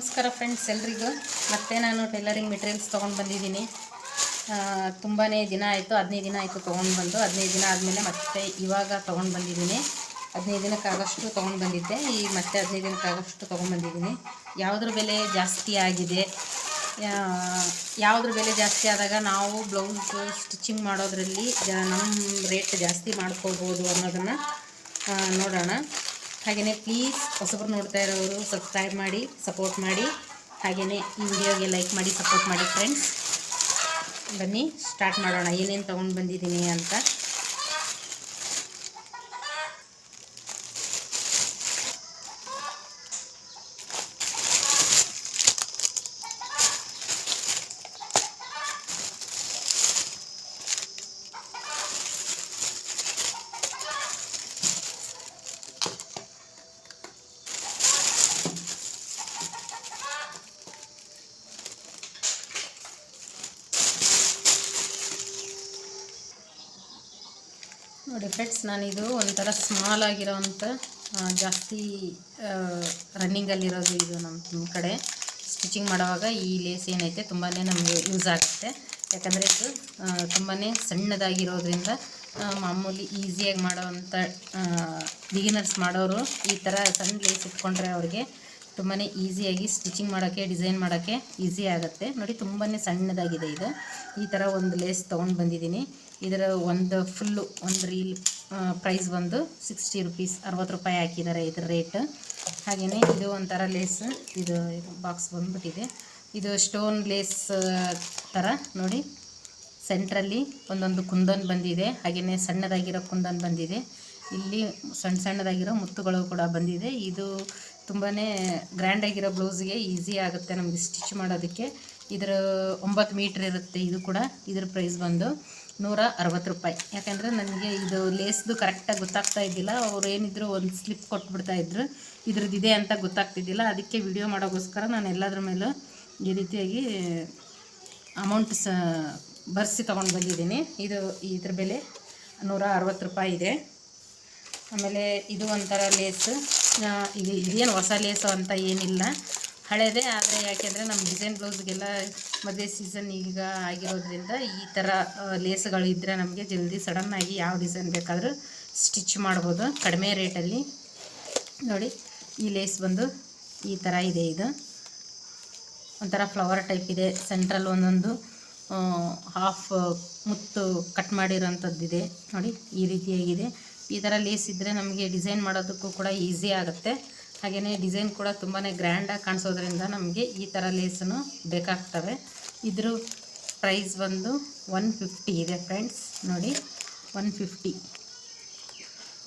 ನಮಸ್ಕಾರ ಫ್ರೆಂಡ್ಸ್ ಎಲ್ರಿಗೂ. ಮತ್ತೆ ನಾನು ಟೈಲರಿಂಗ್ ಮೆಟೀರಿಯಲ್ಸ್ ತೊಗೊಂಡು ಬಂದಿದ್ದೀನಿ. ತುಂಬಾ ದಿನ ಆಯಿತು, ಹದಿನೈದು ದಿನ ಆಯಿತು ತೊಗೊಂಡು ಬಂದು. ಹದಿನೈದು ದಿನ ಆದಮೇಲೆ ಮತ್ತೆ ಇವಾಗ ತೊಗೊಂಡು ಬಂದಿದ್ದೀನಿ. ಹದಿನೈದು ದಿನಕ್ಕಾಗಷ್ಟು ತೊಗೊಂಡು ಬಂದಿದ್ದೆ. ಈ ಮತ್ತೆ ಹದಿನೈದು ದಿನಕ್ಕಾಗಷ್ಟು ತೊಗೊಂಡು ಬಂದಿದ್ದೀನಿ. ಯಾವುದ್ರ ಬೆಲೆ ಜಾಸ್ತಿ ಆಗಿದೆ? ಯಾವುದ್ರ ಬೆಲೆ ಜಾಸ್ತಿ ಆದಾಗ ನಾವು ಬ್ಲೌಸ್ ಸ್ಟಿಚಿಂಗ್ ಮಾಡೋದ್ರಲ್ಲಿ ನಮ್ಮ ರೇಟ್ ಜಾಸ್ತಿ ಮಾಡ್ಕೋಬೋದು ಅನ್ನೋದನ್ನು ನೋಡೋಣ. ಹಾಗೆಯೇ ಪ್ಲೀಸ್ ಹೊಸಬ್ರು ನೋಡ್ತಾ ಇರೋರು ಸಬ್ಸ್ಕ್ರೈಬ್ ಮಾಡಿ ಸಪೋರ್ಟ್ ಮಾಡಿ. ಹಾಗೆಯೇ ಈ ವಿಡಿಯೋಗೆ ಲೈಕ್ ಮಾಡಿ ಸಪೋರ್ಟ್ ಮಾಡಿ ಫ್ರೆಂಡ್ಸ್ ಬನ್ನಿ ಸ್ಟಾರ್ಟ್ ಮಾಡೋಣ. ಏನೇನು ತೊಗೊಂಡು ಬಂದಿದ್ದೀನಿ ಅಂತ. ನೋಡಿ ಫ್ರೆಂಡ್ಸ್, ನಾನಿದು ಒಂಥರ ಸ್ಮಾಲ್ ಆಗಿರೋವಂಥ ಜಾಸ್ತಿ ರನ್ನಿಂಗಲ್ಲಿರೋದು ಇದು ನಮ್ಮ ಕಡೆ. ಸ್ಟಿಚಿಂಗ್ ಮಾಡುವಾಗ ಈ ಲೇಸ್ ಏನೈತೆ ತುಂಬಾ ನಮಗೆ ಯೂಸ್ ಆಗುತ್ತೆ. ಯಾಕಂದರೆ ಇದು ತುಂಬಾ ಸಣ್ಣದಾಗಿರೋದ್ರಿಂದ ಮಾಮೂಲಿ ಈಸಿಯಾಗಿ ಮಾಡೋವಂಥ ಬಿಗಿನರ್ಸ್ ಮಾಡೋರು ಈ ಥರ ಸಣ್ಣ ಲೇಸ್ ಇಟ್ಕೊಂಡ್ರೆ ಅವ್ರಿಗೆ ತುಂಬಾ ಈಸಿಯಾಗಿ ಸ್ಟಿಚಿಂಗ್ ಮಾಡೋಕ್ಕೆ ಡಿಸೈನ್ ಮಾಡೋಕ್ಕೆ ಈಸಿ ಆಗುತ್ತೆ. ನೋಡಿ ತುಂಬಾ ಸಣ್ಣದಾಗಿದೆ ಇದು. ಈ ಥರ ಒಂದು ಲೇಸ್ ತೊಗೊಂಡು ಬಂದಿದ್ದೀನಿ. ಇದರ ಒಂದು ಫುಲ್ಲು ಒಂದು ರೀಲ್ ಪ್ರೈಸ್ ಬಂದು ಸಿಕ್ಸ್ಟಿ ರುಪೀಸ್ ಅರವತ್ತು ರೂಪಾಯಿ ಹಾಕಿದ್ದಾರೆ ಇದರ ರೇಟ್ ಹಾಗೆಯೇ ಇದು ಒಂಥರ ಲೇಸ್ ಇದು ಬಾಕ್ಸ್ ಬಂದುಬಿಟ್ಟಿದೆ. ಇದು ಸ್ಟೋನ್ ಲೇಸ್ ಥರ ನೋಡಿ. ಸೆಂಟ್ರಲ್ಲಿ ಒಂದೊಂದು ಕುಂದನ್ ಬಂದಿದೆ. ಹಾಗೆಯೇ ಸಣ್ಣದಾಗಿರೋ ಕುಂದನ್ ಬಂದಿದೆ. ಇಲ್ಲಿ ಸಣ್ಣ ಸಣ್ಣದಾಗಿರೋ ಮುತ್ತುಗಳು ಕೂಡ ಬಂದಿದೆ. ಇದು ತುಂಬಾ ಗ್ರ್ಯಾಂಡಾಗಿರೋ ಬ್ಲೌಸ್ಗೆ ಈಸಿ ಆಗುತ್ತೆ ನಮಗೆ ಸ್ಟಿಚ್ ಮಾಡೋದಕ್ಕೆ. ಇದರ ಒಂಬತ್ತು ಮೀಟ್ರ್ ಇರುತ್ತೆ ಇದು ಕೂಡ. ಇದ್ರ ಪ್ರೈಸ್ ಬಂದು. ನೂರ ಅರವತ್ತು ರೂಪಾಯಿ. ಯಾಕೆಂದರೆ ನನಗೆ ಇದು ಲೇಸ್ದು ಕರೆಕ್ಟಾಗಿ ಗೊತ್ತಾಗ್ತಾ ಇದ್ದಿಲ್ಲ. ಅವ್ರು ಏನಿದ್ರು ಒಂದು ಸ್ಲಿಪ್ ಕೊಟ್ಬಿಡ್ತಾ ಇದ್ರು. ಇದ್ರದ್ದು ಇದೆ ಅಂತ ಗೊತ್ತಾಗ್ತಿದ್ದಿಲ್ಲ. ಅದಕ್ಕೆ ವಿಡಿಯೋ ಮಾಡೋಕ್ಕೋಸ್ಕರ ನಾನು ಎಲ್ಲದ್ರ ಮೇಲೂ ಈ ರೀತಿಯಾಗಿ ಅಮೌಂಟ್ ಸ ಬರ್ಸಿ ತೊಗೊಂಡು ಬಂದಿದ್ದೀನಿ. ಇದು ಇದ್ರ ಬೆಲೆ ನೂರ ಅರವತ್ತು ರೂಪಾಯಿ ಇದೆ. ಆಮೇಲೆ ಇದು ಒಂಥರ ಲೇಸು ಇದು ಇದೇನು ಹೊಸ ಲೇಸು ಅಂತ ಏನಿಲ್ಲ. ಹಳೇದೇ ಆದರೆ ಯಾಕೆಂದರೆ ನಮ್ಮ ಡಿಸೈನ್ ಬ್ಲೌಸ್ಗೆಲ್ಲ ಮದುವೆ ಸೀಸನ್ ಈಗ ಆಗಿರೋದ್ರಿಂದ ಈ ಥರ ಲೇಸ್ಗಳು ಇದ್ದರೆ ನಮಗೆ ಜಲ್ದಿ ಸಡನ್ನಾಗಿ ಯಾವ ಡಿಸೈನ್ ಬೇಕಾದರೂ ಸ್ಟಿಚ್ ಮಾಡ್ಬೋದು. ಕಡಿಮೆ ರೇಟಲ್ಲಿ. ನೋಡಿ, ಈ ಲೇಸ್ ಬಂದು ಈ ಥರ ಇದೆ ಇದು. ಒಂಥರ ಫ್ಲವರ್ ಟೈಪ್ ಇದೆ. ಸೆಂಟ್ರಲ್ ಒಂದೊಂದು ಹಾಫ್ ಮುತ್ತು ಕಟ್ ಮಾಡಿರೋಂಥದ್ದಿದೆ. ನೋಡಿ, ಈ ರೀತಿಯಾಗಿದೆ. ಈ ಥರ ಲೇಸ್ ಇದ್ದರೆ ನಮಗೆ ಡಿಸೈನ್ ಮಾಡೋದಕ್ಕೂ ಕೂಡ ಈಸಿ ಆಗುತ್ತೆ. ಹಾಗೆಯೇ ಡಿಸೈನ್ ಕೂಡ ತುಂಬಾ ಗ್ರ್ಯಾಂಡಾಗಿ ಕಾಣಿಸೋದ್ರಿಂದ ನಮಗೆ ಈ ಥರ ಲೇಸನ್ನು ಬೇಕಾಗ್ತವೆ. ಇದ್ರ ಪ್ರೈಸ್ ಬಂದು ಒನ್ ಫಿಫ್ಟಿ ಇದೆ ಫ್ರೆಂಡ್ಸ್ ನೋಡಿ ಒನ್ ಫಿಫ್ಟಿ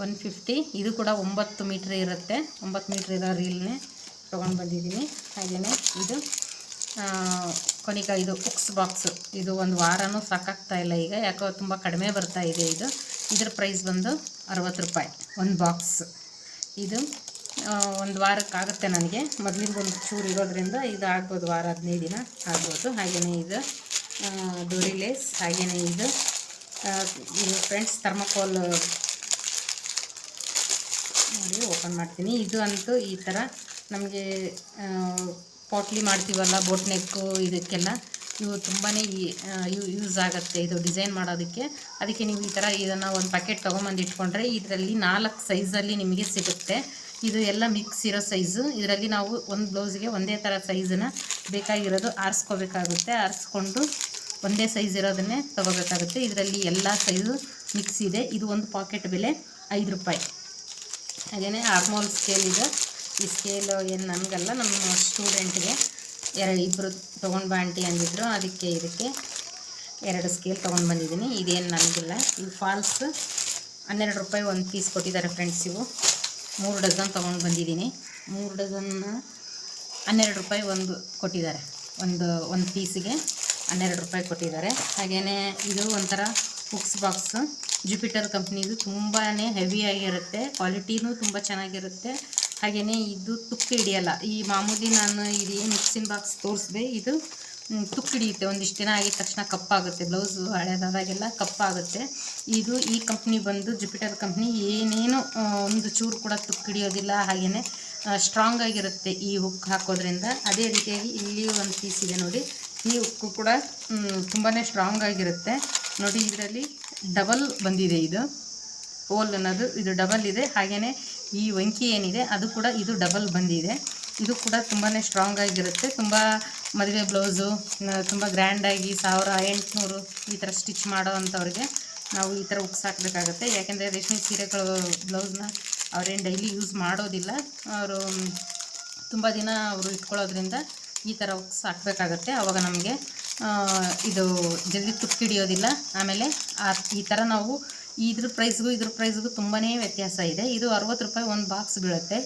ಒನ್ ಫಿಫ್ಟಿ ಇದು ಕೂಡ ಒಂಬತ್ತು ಮೀಟ್ರ್ ಇರುತ್ತೆ. ಒಂಬತ್ತು ಮೀಟ್ರ್ ಇರೋ ರೀಲ್ನೇ ತೊಗೊಂಡು ಬಂದಿದ್ದೀನಿ. ಹಾಗೆಯೇ ಇದು ಕೊನಿಕ ಇದು ಬುಕ್ಸ್ ಬಾಕ್ಸು ಇದು ಒಂದು ವಾರನೂ ಸಾಕಾಗ್ತಾ ಇಲ್ಲ ಈಗ. ಯಾಕೋ ತುಂಬ ಕಡಿಮೆ ಬರ್ತಾ ಇದೆ ಇದು. ಇದ್ರ ಪ್ರೈಸ್ ಬಂದು ಅರವತ್ತು ರೂಪಾಯಿ. ಒಂದು ಬಾಕ್ಸ್ ಇದು ಒಂದು ವಾರಕ್ಕಾಗುತ್ತೆ ನನಗೆ. ಮೊದಲಿಂದ ಒಂದು ಚೂರು ಇರೋದ್ರಿಂದ ಇದು ಆಗ್ಬೋದು ವಾರ ಹದಿನೈದು ದಿನ ಆಗ್ಬೋದು. ಹಾಗೆಯೇ ಇದು ಡೋರಿ ಲೇಸ್ ಹಾಗೆಯೇ ಇದು. ಇದು ಫ್ರೆಂಡ್ಸ್ ಥರ್ಮಕೋಲ್ ನೋಡಿ ಓಪನ್ ಮಾಡ್ತೀನಿ. ಇದು ಅಂತೂ ಈ ಥರ ನಮಗೆ ಪಾಟ್ಲಿ ಮಾಡ್ತೀವಲ್ಲ ಬೋಟ್ ನೆಕ್ಕು ಇದಕ್ಕೆಲ್ಲ. ಇವು ತುಂಬಾ ಯೂಸ್ ಆಗುತ್ತೆ ಇದು ಡಿಸೈನ್ ಮಾಡೋದಕ್ಕೆ. ಅದಕ್ಕೆ ನೀವು ಈ ಥರ ಇದನ್ನು ಒಂದು ಪ್ಯಾಕೆಟ್ ತೊಗೊಂಬಂದು ಇಟ್ಕೊಂಡ್ರೆ ಇದರಲ್ಲಿ ನಾಲ್ಕು ಸೈಜಲ್ಲಿ ನಿಮಗೆ ಸಿಗುತ್ತೆ. ಇದು ಎಲ್ಲ ಮಿಕ್ಸ್ ಇರೋ ಸೈಜು ಇದರಲ್ಲಿ ನಾವು ಒಂದು ಬ್ಲೌಸ್ಗೆ ಒಂದೇ ಥರ ಸೈಜನ್ನ ಬೇಕಾಗಿರೋದು ಆರಿಸ್ಕೋಬೇಕಾಗುತ್ತೆ. ಆರಿಸ್ಕೊಂಡು ಒಂದೇ ಸೈಜ್ ಇರೋದನ್ನೇ ತೊಗೋಬೇಕಾಗುತ್ತೆ. ಇದರಲ್ಲಿ ಎಲ್ಲ ಸೈಜು ಮಿಕ್ಸ್ ಇದೆ. ಇದು ಒಂದು ಪಾಕೆಟ್ ಬೆಲೆ ಐದು ರೂಪಾಯಿ. ಹಾಗೆಯೇ ಆರ್ಮೋಲ್ ಸ್ಕೇಲ್ ಇದೆ. ಈ ಸ್ಕೇಲು ಏನು ನನಗಲ್ಲ. ನಮ್ಮ ಸ್ಟೂಡೆಂಟ್ಗೆ ಎರಡು ಇಬ್ಬರು ತೊಗೊಂಡು ಬಾ ಆಂಟಿ ಅಂದಿದ್ರು. ಅದಕ್ಕೆ ಇದಕ್ಕೆ ಎರಡು ಸ್ಕೇಲ್ ತೊಗೊಂಡು ಬಂದಿದ್ದೀನಿ. ಇದೇನು ನನಗಿಲ್ಲ. ಇವು ಫಾಲ್ಸ್ ಹನ್ನೆರಡು ರೂಪಾಯಿ ಒಂದು ಪೀಸ್ ಕೊಟ್ಟಿದ್ದಾರೆ ಫ್ರೆಂಡ್ಸ್ ಇವು. ಮೂರು ಡಜನ್ ತೊಗೊಂಡು ಬಂದಿದ್ದೀನಿ. ಮೂರು ಡಜನ್ನ ಹನ್ನೆರಡು ರೂಪಾಯಿ ಒಂದು ಕೊಟ್ಟಿದ್ದಾರೆ. ಒಂದು ಒಂದು ಪೀಸಿಗೆ ಹನ್ನೆರಡು ರೂಪಾಯಿ ಕೊಟ್ಟಿದ್ದಾರೆ. ಹಾಗೆಯೇ ಇದು ಒಂಥರ ಬುಕ್ಸ್. ಬಾಕ್ಸ್ ಜುಪಿಟರ್ ಕಂಪ್ನಿದು ತುಂಬಾ ಹೆವಿಯಾಗಿರುತ್ತೆ ಕ್ವಾಲಿಟಿನೂ ತುಂಬ ಚೆನ್ನಾಗಿರುತ್ತೆ. ಹಾಗೆಯೇ ಇದು ತುಕ್ಕ ಹಿಡಿಯಲ್ಲ. ಈ ಮಾಮೂಲಿ ನಾನು ಇದು ಮಿಕ್ಸಿನ್ ಬಾಕ್ಸ್ ತೋರಿಸಿದೆ. ಇದು ಮ್, ತುಕ್ಕು ಹಿಡಿಯುತ್ತೆ ಒಂದಿಷ್ಟು ದಿನ ಆಗಿದ ತಕ್ಷಣ ಕಪ್ಪಾಗುತ್ತೆ. ಬ್ಲೌಸು ಹಳೆದಾದಾಗೆಲ್ಲ ಕಪ್ಪಾಗುತ್ತೆ. ಇದು ಈ ಕಂಪ್ನಿ ಬಂದು ಜುಪಿಟರ್ ಕಂಪ್ನಿ. ಏನೇನು ಒಂದು ಚೂರು ಕೂಡ ತುಕ್ಕಿಡಿಯೋದಿಲ್ಲ ಹಾಗೆಯೇ ಸ್ಟ್ರಾಂಗ್ ಆಗಿರುತ್ತೆ ಈ ಹುಕ್ ಹಾಕೋದ್ರಿಂದ. ಅದೇ ರೀತಿಯಾಗಿ ಇಲ್ಲಿ ಒಂದು ಪೀಸ್ ಇದೆ ನೋಡಿ. ಈ ಹುಕ್ಕು ಕೂಡ ತುಂಬಾ ಸ್ಟ್ರಾಂಗ್ ಆಗಿರುತ್ತೆ. ನೋಡಿ ಇದರಲ್ಲಿ ಡಬಲ್ ಬಂದಿದೆ ಇದು. ಹೋಲ್ ಅನ್ನೋದು ಇದು ಡಬಲ್ ಇದೆ. ಹಾಗೆಯೇ ಈ ವಂಕಿ ಏನಿದೆ ಅದು ಕೂಡ ಇದು ಡಬಲ್ ಬಂದಿದೆ. ಇದು ಕೂಡ ತುಂಬಾ ಸ್ಟ್ರಾಂಗ್ ಆಗಿರುತ್ತೆ. ತುಂಬ ಮದುವೆ ಬ್ಲೌಸು ತುಂಬ ಗ್ರ್ಯಾಂಡಾಗಿ ಸಾವಿರ ಎಂಟುನೂರು ಈ ಥರ ಸ್ಟಿಚ್ ಮಾಡೋ ಅಂಥವ್ರಿಗೆ ನಾವು ಈ ಥರ ಉಕ್ಸ್ ಹಾಕಬೇಕಾಗತ್ತೆ. ಯಾಕೆಂದರೆ ರೇಷ್ಮೆ ಸೀರೆಗಳು ಬ್ಲೌಸ್ನ ಅವ್ರೇನು ಡೈಲಿ ಯೂಸ್ ಮಾಡೋದಿಲ್ಲ. ಅವರು ತುಂಬ ದಿನ ಅವರು ಇಟ್ಕೊಳ್ಳೋದ್ರಿಂದ ಈ ಥರ ಉಕ್ಸ್ ಹಾಕಬೇಕಾಗತ್ತೆ. ಆವಾಗ ನಮಗೆ ಇದು ಜಲ್ದಿ ತುಕ್ಕಿಡಿಯೋದಿಲ್ಲ ಆಮೇಲೆ ಆ, ಈ ಥರ ನಾವು ಇದ್ರ ಪ್ರೈಸ್ಗೂ ಇದ್ರ ಪ್ರೈಸ್ಗೂ ತುಂಬಾ ವ್ಯತ್ಯಾಸ ಇದೆ. ಇದು ಅರವತ್ತು ರೂಪಾಯಿ ಒಂದು ಬಾಕ್ಸ್ ಬೀಳುತ್ತೆ.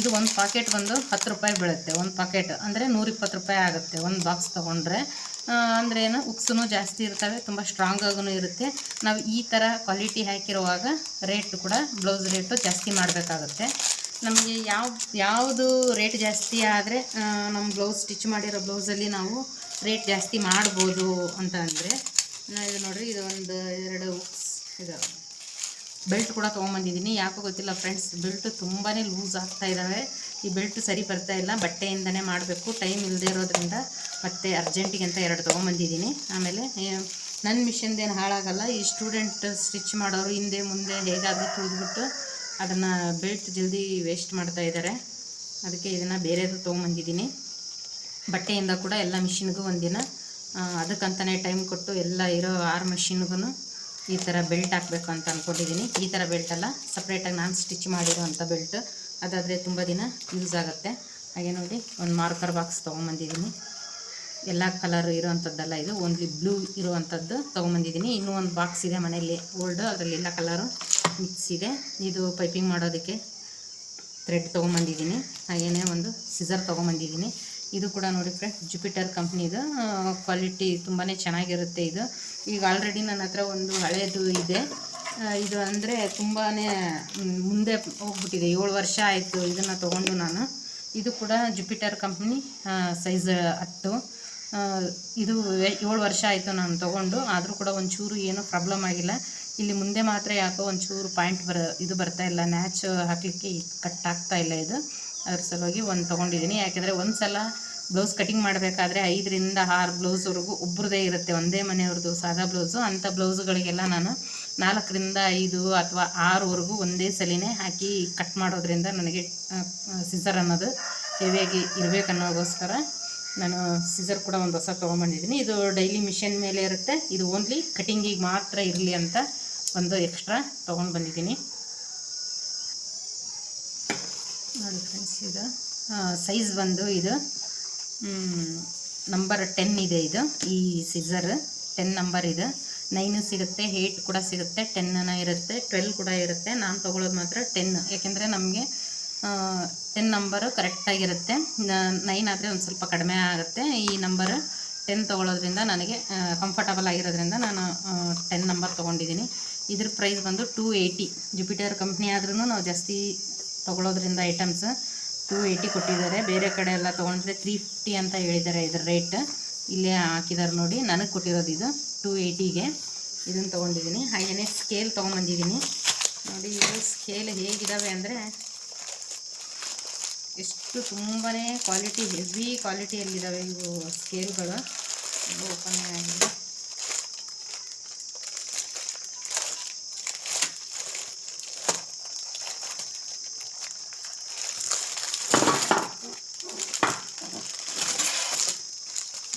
ಇದು ಒಂದು ಪಾಕೆಟ್ ಬಂದು ಹತ್ತು ರೂಪಾಯಿ ಬೀಳುತ್ತೆ. ಒಂದು ಪಾಕೆಟ್ ಅಂದರೆ ನೂರಿಪ್ಪತ್ತು ರೂಪಾಯಿ ಆಗುತ್ತೆ ಒಂದು ಬಾಕ್ಸ್ ತೊಗೊಂಡ್ರೆ. ಅಂದರೆ ಏನು ಉಕ್ಸೂ ಜಾಸ್ತಿ ಇರ್ತವೆ, ತುಂಬ ಸ್ಟ್ರಾಂಗ್ ಆಗೂ ಇರುತ್ತೆ. ನಾವು ಈ ಥರ ಕ್ವಾಲಿಟಿ ಹಾಕಿರುವಾಗ ರೇಟ್ ಕೂಡ ಬ್ಲೌಸ್ ರೇಟು ಜಾಸ್ತಿ ಮಾಡಬೇಕಾಗುತ್ತೆ. ನಮಗೆ ಯಾವ, ಯಾವುದು ರೇಟ್ ಜಾಸ್ತಿ ಆದರೆ ನಮ್ಮ ಬ್ಲೌಸ್ ಸ್ಟಿಚ್ ಮಾಡಿರೋ ಬ್ಲೌಸಲ್ಲಿ ನಾವು ರೇಟ್ ಜಾಸ್ತಿ ಮಾಡ್ಬೋದು ಅಂತ ಅಂದರೆ ಇದು ನೋಡಿರಿ, ಇದು ಒಂದು ಎರಡು ಉಕ್ಸ್ ಇದು ಬೆಲ್ಟ್ ಕೂಡ ತೊಗೊಂಬಂದಿದ್ದೀನಿ. ಯಾಕೋ ಗೊತ್ತಿಲ್ಲ ಫ್ರೆಂಡ್ಸ್, ಬೆಲ್ಟ್ ತುಂಬಾ ಲೂಸ್ ಆಗ್ತಾ ಇದ್ದಾವೆ ಈ ಬೆಲ್ಟ್ ಸರಿ ಬರ್ತಾ ಇಲ್ಲ. ಬಟ್ಟೆಯಿಂದನೇ ಮಾಡಬೇಕು. ಟೈಮ್ ಇಲ್ಲದೆ ಇರೋದ್ರಿಂದ ಮತ್ತೆ ಅರ್ಜೆಂಟಿಗೆ ಅಂತ ಎರಡು ತೊಗೊಂಬಂದಿದ್ದೀನಿ. ಆಮೇಲೆ ನನ್ನ ಮಿಷನ್ದೇನು ಹಾಳಾಗಲ್ಲ. ಈ ಸ್ಟೂಡೆಂಟ್ ಸ್ಟಿಚ್ ಮಾಡೋರು ಹಿಂದೆ ಮುಂದೆ ಹೇಗಾದರೂ ತುಳಿದ್ಬಿಟ್ಟು ಅದನ್ನು ಬೆಲ್ಟ್ ಜಲ್ದಿ ವೇಸ್ಟ್ ಮಾಡ್ತಾ ಇದ್ದಾರೆ ಅದಕ್ಕೆ ಇದನ್ನು ಬೇರೆದು ತೊಗೊಂಬಂದಿದ್ದೀನಿ. ಬಟ್ಟೆಯಿಂದ ಕೂಡ ಎಲ್ಲ ಮಿಷಿನ್ಗೂ ಒಂದಿನ ಅದಕ್ಕಂತಲೇ ಟೈಮ್ ಕೊಟ್ಟು ಎಲ್ಲ ಇರೋ ಆರು ಮಿಷಿನ್ಗೂ ಈ ಥರ ಬೆಲ್ಟ್ ಹಾಕಬೇಕು ಅಂತ ಅಂದ್ಕೊಂಡಿದ್ದೀನಿ ಈ ಥರ ಬೆಲ್ಟಲ್ಲ ಸಪ್ರೇಟಾಗಿ ನಾನು ಸ್ಟಿಚ್ ಮಾಡಿರೋವಂಥ ಬೆಲ್ಟ್. ಅದಾದರೆ ತುಂಬ ದಿನ ಯೂಸ್ ಆಗುತ್ತೆ. ಹಾಗೆ ನೋಡಿ, ಒಂದು ಮಾರ್ಕರ್ ಬಾಕ್ಸ್ ತೊಗೊಂಬಂದಿದ್ದೀನಿ. ಎಲ್ಲ ಕಲರ್ ಇರೋವಂಥದ್ದಲ್ಲ ಇದು ಓನ್ಲಿ ಬ್ಲೂ ಇರುವಂಥದ್ದು ತೊಗೊಂಬಂದಿದ್ದೀನಿ. ಇನ್ನೂ ಒಂದು ಬಾಕ್ಸ್ ಇದೆ ಮನೆಯಲ್ಲಿ ಓಲ್ಡ್ ಅದರಲ್ಲಿ ಎಲ್ಲ ಕಲರು ಮಿಕ್ಸ್ ಇದೆ. ಇದು ಪೈಪಿಂಗ್ ಮಾಡೋದಕ್ಕೆ ಥ್ರೆಡ್ ತೊಗೊಂಬಂದಿದ್ದೀನಿ. ಹಾಗೆಯೇ ಒಂದು ಸಿಸರ್ ತೊಗೊಂಬಂದಿದ್ದೀನಿ. ಇದು ಕೂಡ ನೋಡಿ ಫ್ರೆಂಡ್ ಜುಪಿಟರ್ ಕಂಪ್ನಿದು ಕ್ವಾಲಿಟಿ ತುಂಬಾ ಚೆನ್ನಾಗಿರುತ್ತೆ ಇದು. ಈಗ ಆಲ್ರೆಡಿ ನನ್ನ ಹತ್ರ ಒಂದು ಹಳೆಯದು ಇದೆ. ಇದು ಅಂದರೆ ತುಂಬಾ ಮುಂದೆ ಹೋಗ್ಬಿಟ್ಟಿದೆ. ಏಳು ವರ್ಷ ಆಯಿತು ಇದನ್ನು ತೊಗೊಂಡು ನಾನು. ಇದು ಕೂಡ ಜುಪಿಟರ್ ಕಂಪ್ನಿ ಸೈಜ್ ಹತ್ತು. ಇದು ಏಳು ವರ್ಷ ಆಯಿತು ನಾನು ತೊಗೊಂಡು. ಆದರೂ ಕೂಡ ಒಂಚೂರು ಏನೂ ಪ್ರಾಬ್ಲಮ್ ಆಗಿಲ್ಲ. ಇಲ್ಲಿ ಮುಂದೆ ಮಾತ್ರ ಯಾಕೋ ಒಂಚೂರು ಪಾಯಿಂಟ್ ಬರ, ಇದು ಬರ್ತಾ ಇಲ್ಲ. ನ್ಯಾಚ್ ಹಾಕಲಿಕ್ಕೆ ಕಟ್ ಆಗ್ತಾ ಇಲ್ಲ ಇದು. ಅದ್ರ ಸಲುವಾಗಿ ಒಂದು ತೊಗೊಂಡಿದ್ದೀನಿ ಯಾಕೆಂದರೆ ಒಂದು ಸಲ ಬ್ಲೌಸ್ ಕಟಿಂಗ್ ಮಾಡಬೇಕಾದ್ರೆ ಐದರಿಂದ ಆರು ಬ್ಲೌಸ್ವರೆಗೂ ಒಬ್ರದೇ ಇರುತ್ತೆ. ಒಂದೇ ಮನೆಯವ್ರದ್ದು ಸಾದಾ ಬ್ಲೌಸು. ಅಂಥ ಬ್ಲೌಸ್ಗಳಿಗೆಲ್ಲ ನಾನು ನಾಲ್ಕರಿಂದ ಐದು ಅಥವಾ ಆರುವರೆಗೂ ಒಂದೇ ಸಲಿನೇ ಹಾಕಿ ಕಟ್ ಮಾಡೋದ್ರಿಂದ ನನಗೆ ಸಿಸರ್ ಅನ್ನೋದು ಹೆವಿಯಾಗಿ ಇರಬೇಕನ್ನೋಗೋಸ್ಕರ ನಾನು ಸಿಸರ್ ಕೂಡ ಒಂದು ಹೊಸ ತೊಗೊಂಬಂದಿದ್ದೀನಿ ಇದು ಡೈಲಿ ಮಿಷನ್ ಮೇಲೆ ಇರುತ್ತೆ. ಇದು ಓನ್ಲಿ ಕಟಿಂಗಿಗೆ ಮಾತ್ರ ಇರಲಿ ಅಂತ ಒಂದು ಎಕ್ಸ್ಟ್ರಾ ತೊಗೊಂಡು ಬಂದಿದ್ದೀನಿ ನೋಡಿ ಫ್ರೆಂಡ್ಸ್ ಇದು. ಸೈಜ್ ಬಂದು ಇದು ನಂಬರ್ ಟೆನ್ ಇದೆ ಇದು, ಈ ಸಿಸರ್ ಟೆನ್ ನಂಬರ್ ಇದು. ನೈನು ಸಿಗುತ್ತೆ ಏಯ್ಟ್ ಕೂಡ ಸಿಗುತ್ತೆ ಟೆನ್ನ ಇರುತ್ತೆ ಟ್ವೆಲ್ ಕೂಡ ಇರುತ್ತೆ. ನಾನು ತೊಗೊಳೋದು ಮಾತ್ರ ಟೆನ್ ಯಾಕೆಂದರೆ ನಮಗೆ ಟೆನ್ ನಂಬರು ಕರೆಕ್ಟಾಗಿರುತ್ತೆ ನೈನ್ ಆದರೆ ಒಂದು ಸ್ವಲ್ಪ ಕಡಿಮೆ ಆಗುತ್ತೆ. ಈ ನಂಬರ್ ಟೆನ್ ತೊಗೊಳೋದ್ರಿಂದ ನನಗೆ ಕಂಫರ್ಟಬಲ್ ಆಗಿರೋದ್ರಿಂದ ನಾನು ಟೆನ್ ನಂಬರ್ ತೊಗೊಂಡಿದ್ದೀನಿ. ಇದ್ರ ಪ್ರೈಸ್ ಬಂದು ಟೂ ಏಯ್ಟಿ ಜುಪಿಟರ್ ಕಂಪ್ನಿ ಆದ್ರೂ ನಾವು ಜಾಸ್ತಿ ತೊಗೊಳೋದ್ರಿಂದ ಐಟಮ್ಸ್ ಟೂ ಏಯ್ಟಿ ಕೊಟ್ಟಿದ್ದಾರೆ. ಬೇರೆ ಕಡೆ ಎಲ್ಲ ತೊಗೊಂಡ್ರೆ ತ್ರೀ ಫಿಫ್ಟಿ ಅಂತ ಹೇಳಿದ್ದಾರೆ ಇದ್ರ ರೇಟ್ ಇಲ್ಲೇ ಹಾಕಿದ್ದಾರೆ ನೋಡಿ, ನನಗೆ ಕೊಟ್ಟಿರೋದು ಇದು ಟೂ ಏಯ್ಟಿಗೆ ಇದನ್ನು ತೊಗೊಂಡಿದ್ದೀನಿ. ಹಾಗೆಯೇ ಸ್ಕೇಲ್ ತೊಗೊಂಬಂದಿದ್ದೀನಿ. ನೋಡಿ ಇದು ಸ್ಕೇಲ್ ಹೇಗಿದ್ದಾವೆ ಅಂದರೆ ಎಷ್ಟು ತುಂಬಾ ಕ್ವಾಲಿಟಿ ಹೆವಿ ಕ್ವಾಲಿಟಿಯಲ್ಲಿದ್ದಾವೆ ಇವು ಸ್ಕೇಲ್ಗಳು ಓಪನ್ ಆಗಿದೆ.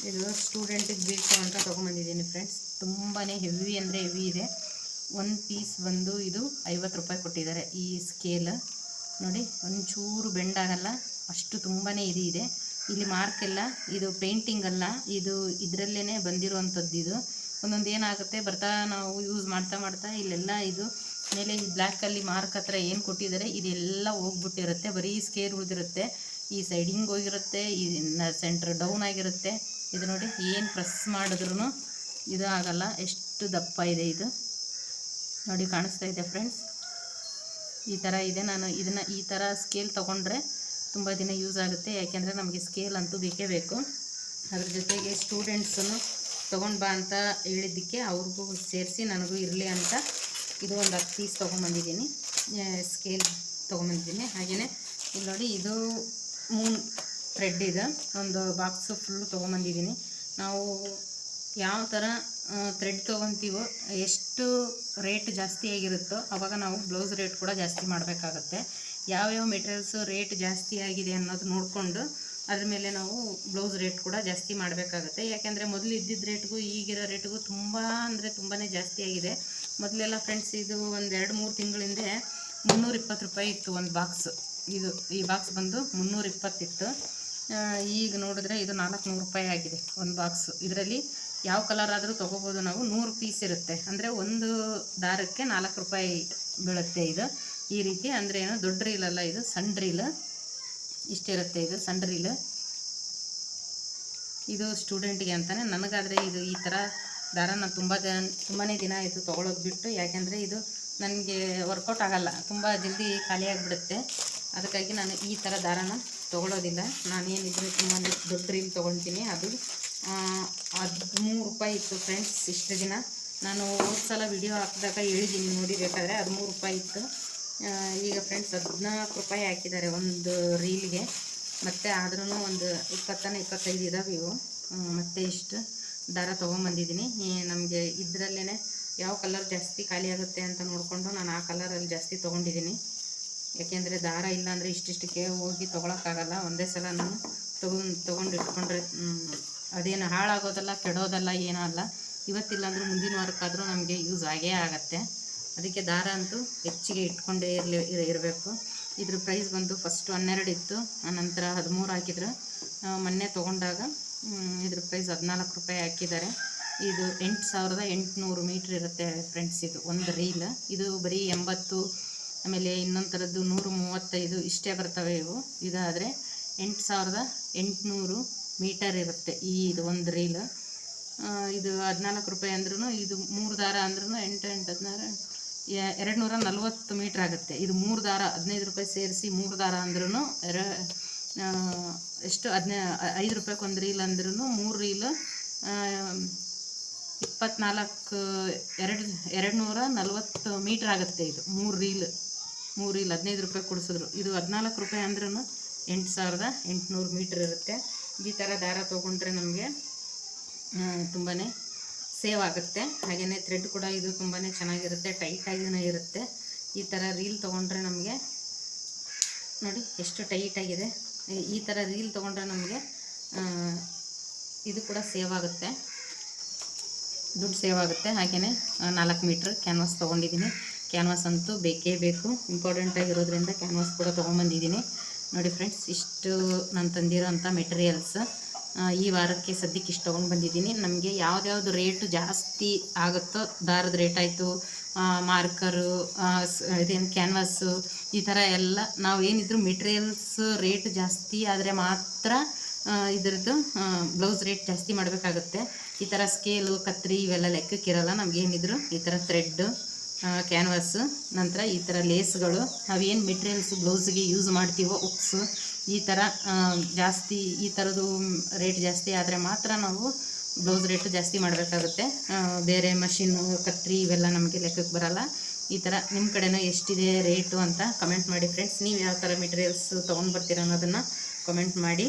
ಇದು ಸ್ಟೂಡೆಂಟಿಗೆ ಬೇಕು ಅಂತ ತೊಗೊಂಬಂದಿದ್ದೀನಿ ಫ್ರೆಂಡ್ಸ್ ತುಂಬಾ ಹೆವಿ ಅಂದರೆ ಹೆವಿ ಇದೆ. ಒಂದು ಪೀಸ್ ಬಂದು ಇದು ಐವತ್ತು ರೂಪಾಯಿ ಕೊಟ್ಟಿದ್ದಾರೆ ಈ ಸ್ಕೇಲ್ ನೋಡಿ, ಒಂಚೂರು ಬೆಂಡ್ ಆಗಲ್ಲ, ಅಷ್ಟು ತುಂಬಾ ಇದು ಇದೆ. ಇಲ್ಲಿ ಮಾರ್ಕ್ ಎಲ್ಲ, ಇದು ಪೇಂಟಿಂಗ್ ಅಲ್ಲ, ಇದು ಇದರಲ್ಲೇ ಬಂದಿರುವಂಥದ್ದು ಇದು. ಒಂದೊಂದು ಏನಾಗುತ್ತೆ, ಬರ್ತಾ ನಾವು ಯೂಸ್ ಮಾಡ್ತಾ ಮಾಡ್ತಾ ಇಲ್ಲೆಲ್ಲ ಇದು ಮೇಲೆ ಬ್ಲ್ಯಾಕಲ್ಲಿ ಮಾರ್ಕ್ ಹತ್ರ ಏನು ಕೊಟ್ಟಿದ್ದಾರೆ, ಇದೆಲ್ಲ ಹೋಗ್ಬಿಟ್ಟಿರುತ್ತೆ. ಬರೀ ಸ್ಕೇರ್ ಉಳಿದಿರುತ್ತೆ. ಈ ಸೈಡಿಂಗ್ ಹೋಗಿರುತ್ತೆ, ಈ ಸೆಂಟ್ರ್ ಡೌನ್ ಆಗಿರುತ್ತೆ. ಇದು ನೋಡಿ ಏನು ಪ್ರೆಸ್ ಮಾಡಿದ್ರೂ ಇದು ಆಗಲ್ಲ ಎಷ್ಟು ದಪ್ಪ ಇದೆ ಇದು. ನೋಡಿ ಕಾಣಿಸ್ತಾ ಇದೆ ಫ್ರೆಂಡ್ಸ್ ಈ ಥರ ಇದೆ. ನಾನು ಇದನ್ನು ಈ ಥರ ಸ್ಕೇಲ್ ತೊಗೊಂಡ್ರೆ ತುಂಬ ದಿನ ಯೂಸ್ ಆಗುತ್ತೆ. ಯಾಕೆಂದರೆ ನಮಗೆ ಸ್ಕೇಲ್ ಅಂತೂ ಬೇಕೇ ಬೇಕು. ಅದ್ರ ಜೊತೆಗೆ ಸ್ಟೂಡೆಂಟ್ಸನ್ನು ತೊಗೊಂಡು ಬಾ ಅಂತ ಹೇಳಿದ್ದಕ್ಕೆ ಅವ್ರಿಗೂ ಸೇರಿಸಿ ನನಗೂ ಇರಲಿ ಅಂತ ಇದು ಒಂದು ಹತ್ತು ಪೀಸ್ ತೊಗೊಂಬಂದಿದ್ದೀನಿ ಸ್ಕೇಲ್ ತೊಗೊಂಬಂದಿದ್ದೀನಿ ಹಾಗೆಯೇ ಇಲ್ಲಿ ನೋಡಿ ಇದು ಮೂನ್ ಥ್ರೆಡ್ ಇದೆ. ಒಂದು ಬಾಕ್ಸು ಫುಲ್ಲು ತೊಗೊಂಬಂದಿದ್ದೀನಿ. ನಾವು ಯಾವ ಥರ ಥ್ರೆಡ್ ತೊಗೊತೀವೋ ಎಷ್ಟು ರೇಟ್ ಜಾಸ್ತಿ ಆಗಿರುತ್ತೋ ಆವಾಗ ನಾವು ಬ್ಲೌಸ್ ರೇಟ್ ಕೂಡ ಜಾಸ್ತಿ ಮಾಡಬೇಕಾಗತ್ತೆ. ಯಾವ್ಯಾವ ಮೆಟೀರಿಯಲ್ಸು ರೇಟ್ ಜಾಸ್ತಿ ಆಗಿದೆ ಅನ್ನೋದು ನೋಡಿಕೊಂಡು ಅದ್ರ ಮೇಲೆ ನಾವು ಬ್ಲೌಸ್ ರೇಟ್ ಕೂಡ ಜಾಸ್ತಿ ಮಾಡಬೇಕಾಗತ್ತೆ. ಯಾಕೆಂದರೆ ಮೊದಲು ಇದ್ದಿದ್ದ ರೇಟ್ಗೂ ಈಗಿರೋ ರೇಟ್ಗೂ ತುಂಬ ಅಂದರೆ ತುಂಬಾ ಜಾಸ್ತಿ ಆಗಿದೆ. ಮೊದಲೆಲ್ಲ ಫ್ರೆಂಡ್ಸ್ ಇದು ಒಂದು ಎರಡು ಮೂರು ತಿಂಗಳಿಂದ ಮುನ್ನೂರಿಪ್ಪತ್ತು ರೂಪಾಯಿ ಇತ್ತು ಒಂದು ಬಾಕ್ಸ್ ಇದು ಈ ಬಾಕ್ಸ್ ಬಂದು ಮುನ್ನೂರ ಇಪ್ಪತ್ತಿತ್ತು ಆ, ಈಗ ನೋಡಿದ್ರೆ ಇದು ನಾಲ್ಕುನೂರು ರೂಪಾಯಿ ಆಗಿದೆ ಒಂದು ಬಾಕ್ಸು ಇದರಲ್ಲಿ ಯಾವ ಕಲರ್ ಆದರೂ ತೊಗೋಬೋದು ನಾವು. ನೂರು ಪೀಸ್ ಇರುತ್ತೆ. ಅಂದರೆ ಒಂದು ದಾರಕ್ಕೆ ನಾಲ್ಕು ರೂಪಾಯಿ ಬೀಳುತ್ತೆ ಇದು. ಈ ರೀತಿ ಅಂದರೆ ಏನು, ದೊಡ್ಡ ರೀಲಲ್ಲ ಇದು, ಸಣ್ಣ ರೀಲ್ ಇಷ್ಟಿರುತ್ತೆ ಇದು, ಸಣ್ಣ ರೀಲ್ ಇದು ಸ್ಟೂಡೆಂಟ್ಗೆ ಅಂತಾನೆ. ನನಗಾದರೆ ಇದು ಈ ಥರ ದಾರ ನಾನು ತುಂಬ ಜನ ತುಂಬಾ ದಿನ ಆಯಿತು ತೊಗೊಳೋದು ಬಿಟ್ಟು. ಯಾಕೆಂದರೆ ಇದು ನನಗೆ ವರ್ಕೌಟ್ ಆಗೋಲ್ಲ. ತುಂಬ ಜಲ್ದಿ ಖಾಲಿಯಾಗಿಬಿಡುತ್ತೆ ಅದಕ್ಕಾಗಿ ನಾನು ಈ ಥರ ದಾರನ ತೊಗೊಳೋದಿಲ್ಲ. ನಾನೇನಿದ್ರೆ ತುಂಬ ದೊಡ್ಡ ರೀಲ್ ತೊಗೊಳ್ತೀನಿ. ಅದು ಹದಿಮೂರು ರೂಪಾಯಿ ಇತ್ತು ಫ್ರೆಂಡ್ಸ್ ಇಷ್ಟು ದಿನ. ನಾನು ಹೋದ ಸಲ ವಿಡಿಯೋ ಹಾಕಿದಾಗ ಹೇಳಿದ್ದೀನಿ ನೋಡಿ ಬೇಕಾದರೆ ಹದಿಮೂರು ರೂಪಾಯಿ ಇತ್ತು. ಈಗ ಫ್ರೆಂಡ್ಸ್ ಹದಿನಾಲ್ಕು ರೂಪಾಯಿ ಹಾಕಿದ್ದಾರೆ ಒಂದು ರೀಲ್ಗೆ. ಮತ್ತು ಆದ್ರೂ ಒಂದು ಇಪ್ಪತ್ತನೇ ಇಪ್ಪತ್ತೈದು ಇದಾವೆ ಇವು. ಮತ್ತು ಇಷ್ಟು ದಾರ ತೊಗೊಂಬಂದಿದ್ದೀನಿ. ನಮಗೆ ಇದರಲ್ಲೇ ಯಾವ ಕಲರ್ ಜಾಸ್ತಿ ಖಾಲಿ ಆಗುತ್ತೆ ಅಂತ ನೋಡಿಕೊಂಡು ನಾನು ಆ ಕಲರಲ್ಲಿ ಜಾಸ್ತಿ ತೊಗೊಂಡಿದ್ದೀನಿ. ಯಾಕೆಂದರೆ ದಾರ ಇಲ್ಲ ಅಂದರೆ ಇಷ್ಟಿಷ್ಟಕ್ಕೆ ಹೋಗಿ ತೊಗೊಳಕ್ಕಾಗಲ್ಲ. ಒಂದೇ ಸಲ ನಾನು ತೊಗೊಂಡು ತೊಗೊಂಡು ಇಟ್ಕೊಂಡ್ರೆ ಅದೇನು ಹಾಳಾಗೋದಲ್ಲ, ಕೆಡೋದಲ್ಲ, ಏನೂ ಅಲ್ಲ. ಇವತ್ತಿಲ್ಲ ಅಂದ್ರೆ ಮುಂದಿನ ವಾರಕ್ಕಾದರೂ ನಮಗೆ ಯೂಸ್ ಆಗೇ ಆಗತ್ತೆ. ಅದಕ್ಕೆ ದಾರ ಅಂತೂ ಹೆಚ್ಚಿಗೆ ಇಟ್ಕೊಂಡೇ ಇರಲಿ ಇರಬೇಕು. ಇದ್ರ ಪ್ರೈಸ್ ಬಂದು ಫಸ್ಟು ಹನ್ನೆರಡು ಇತ್ತು. ಆನಂತರ ಹದಿಮೂರು ಹಾಕಿದ್ರು. ಮೊನ್ನೆ ತೊಗೊಂಡಾಗ ಇದ್ರ ಪ್ರೈಸ್ ಹದಿನಾಲ್ಕು ರೂಪಾಯಿ ಹಾಕಿದ್ದಾರೆ. ಇದು ಎಂಟು ಸಾವಿರದ ಎಂಟುನೂರು ಮೀಟ್ರ್ ಇರುತ್ತೆ ಫ್ರೆಂಡ್ಸ್ ಇದು ಒಂದು ರೀಲ್ ಇದು ಬರೀ ಎಂಬತ್ತು ಆಮೇಲೆ ಇನ್ನೊಂದು ಥರದ್ದು ನೂರು ಮೂವತ್ತೈದು ಇಷ್ಟೇ ಬರ್ತವೆ ಇವು. ಇದಾದರೆ ಎಂಟು ಸಾವಿರದ ಎಂಟುನೂರು ಮೀಟರ್ ಇರುತ್ತೆ ಈ ಇದು ಒಂದು ರೀಲ್. ಇದು ಹದಿನಾಲ್ಕು ರೂಪಾಯಿ ಅಂದ್ರೂ ಇದು ಮೂರು ದಾರ ಅಂದ್ರೂ ಎಂಟು ಎಂಟು, ಹದಿನಾರು ಎರಡು ನೂರ ನಲ್ವತ್ತು ಮೀಟ್ರ್ ಆಗುತ್ತೆ. ಇದು ಮೂರು ದಾರ, ಹದಿನೈದು ರೂಪಾಯಿ ಸೇರಿಸಿ ಮೂರು ದಾರ ಅಂದ್ರೂ ಎರ ಎಷ್ಟು ಹದಿನೈ, ಐದು ರೂಪಾಯಿಗೆ ಒಂದು ರೀಲ್ ಅಂದ್ರೂ ಮೂರು ರೀಲ್ ಇಪ್ಪತ್ನಾಲ್ಕು, ಎರಡು ಎರಡು ನೂರ ನಲ್ವತ್ತು ಮೀಟ್ರ್ ಆಗುತ್ತೆ ಇದು ಮೂರು ರೀಲ್. ಮೂರು ಇಲ್ಲಿ ಹದಿನೈದು ರೂಪಾಯಿ ಕೊಡಿಸಿದ್ರು. ಇದು ಹದಿನಾಲ್ಕು ರೂಪಾಯಿ ಅಂದ್ರೂ ಎಂಟು ಸಾವಿರದ ಎಂಟುನೂರು ಮೀಟ್ರ್ ಇರುತ್ತೆ. ಈ ಥರ ದಾರ ತೊಗೊಂಡ್ರೆ ನಮಗೆ ತುಂಬಾ ಸೇವ್ ಆಗುತ್ತೆ. ಹಾಗೆಯೇ ಥ್ರೆಡ್ ಕೂಡ ಇದು ತುಂಬಾ ಚೆನ್ನಾಗಿರುತ್ತೆ ಟೈಟಾಗಿಯೂ ಇರುತ್ತೆ. ಈ ಥರ ರೀಲ್ ತೊಗೊಂಡ್ರೆ ನಮಗೆ, ನೋಡಿ ಎಷ್ಟು ಟೈಟಾಗಿದೆ ಈ- ಥರ ರೀಲ್ ತೊಗೊಂಡ್ರೆ ನಮಗೆ ಇದು ಕೂಡ ಸೇವ್ ಆಗುತ್ತೆ. ದುಡ್ಡು ಸೇವ್ ಆಗುತ್ತೆ. ಹಾಗೆಯೇ ನಾಲ್ಕು ಮೀಟ್ರ್ ಕ್ಯಾನ್ವಾಸ್ ತೊಗೊಂಡಿದ್ದೀನಿ. ಕ್ಯಾನ್ವಾಸ್ ಅಂತೂ ಬೇಕೇ ಬೇಕು. ಇಂಪಾರ್ಟೆಂಟ್ ಆಗಿರೋದ್ರಿಂದ ಕ್ಯಾನ್ವಾಸ್ ಕೂಡ ತೊಗೊಂಬಂದಿದ್ದೀನಿ. ನೋಡಿ ಫ್ರೆಂಡ್ಸ್ ಇಷ್ಟು ನಾನು ತಂದಿರೋಂಥ ಮೆಟೀರಿಯಲ್ಸ್ ಈ ವಾರಕ್ಕೆ ಸದ್ಯಕ್ಕೆ ಇಷ್ಟು ತೊಗೊಂಡು ಬಂದಿದ್ದೀನಿ ನಮಗೆ ಯಾವ್ದ್ಯಾವ್ದು ರೇಟು ಜಾಸ್ತಿ ಆಗುತ್ತೋ ದಾರದ ರೇಟ್ ಆಯಿತು ಮಾರ್ಕರು ಇದೇನು ಕ್ಯಾನ್ವಾಸು ಈ ಥರ ಎಲ್ಲ ನಾವು ಏನಿದ್ರು ಮೆಟೀರಿಯಲ್ಸ್ ರೇಟ್ ಜಾಸ್ತಿ ಆದರೆ ಮಾತ್ರ ಇದ್ರದ್ದು ಬ್ಲೌಸ್ ರೇಟ್ ಜಾಸ್ತಿ ಮಾಡಬೇಕಾಗುತ್ತೆ. ಈ ಥರ ಸ್ಕೇಲು ಕತ್ರಿ ಇವೆಲ್ಲ ಲೆಕ್ಕಕ್ಕಿರಲ್ಲ, ನಮಗೇನಿದ್ರು ಈ ಥರ ಥ್ರೆಡ್ಡು ಕ್ಯಾನ್ವಾಸು ನಂತರ ಈ ಥರ ಲೇಸ್ಗಳು ನಾವೇನು ಮೆಟೀರಿಯಲ್ಸ್ ಬ್ಲೌಸ್ಗೆ ಯೂಸ್ ಮಾಡ್ತೀವೋ ಉಕ್ಸು ಈ ಥರ ಜಾಸ್ತಿ, ಈ ಥರದ್ದು ರೇಟ್ ಜಾಸ್ತಿ ಆದರೆ ಮಾತ್ರ ನಾವು ಬ್ಲೌಸ್ ರೇಟು ಜಾಸ್ತಿ ಮಾಡಬೇಕಾಗುತ್ತೆ. ಬೇರೆ ಮಷಿನ್ನು ಕತ್ರಿ ಇವೆಲ್ಲ ನಮಗೆ ಲೆಕ್ಕಕ್ಕೆ ಬರಲ್ಲ. ಈ ಥರ ನಿಮ್ಮ ಕಡೆನೂ ಎಷ್ಟಿದೆ ರೇಟು ಅಂತ ಕಮೆಂಟ್ ಮಾಡಿ ಫ್ರೆಂಡ್ಸ್ ನೀವು ಯಾವ ಥರ ಮೆಟೀರಿಯಲ್ಸ್ ತೊಗೊಂಡು ಬರ್ತೀರ ಅನ್ನೋದನ್ನು ಕಮೆಂಟ್ ಮಾಡಿ.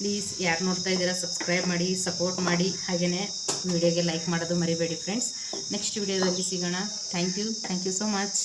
ಪ್ಲೀಸ್ ಯಾರು ನೋಡ್ತಾ ಇದ್ದೀರಾ ಸಬ್ಸ್ಕ್ರೈಬ್ ಮಾಡಿ ಸಪೋರ್ಟ್ ಮಾಡಿ ಹಾಗೆಯೇ ವಿಡಿಯೋಗೆ ಲೈಕ್ ಮಾಡೋದು ಮರಿಬೇಡಿ ಫ್ರೆಂಡ್ಸ್ ನೆಕ್ಸ್ಟ್ ವಿಡಿಯೋದಲ್ಲಿ ಸಿಗೋಣ. Thank you thank you so much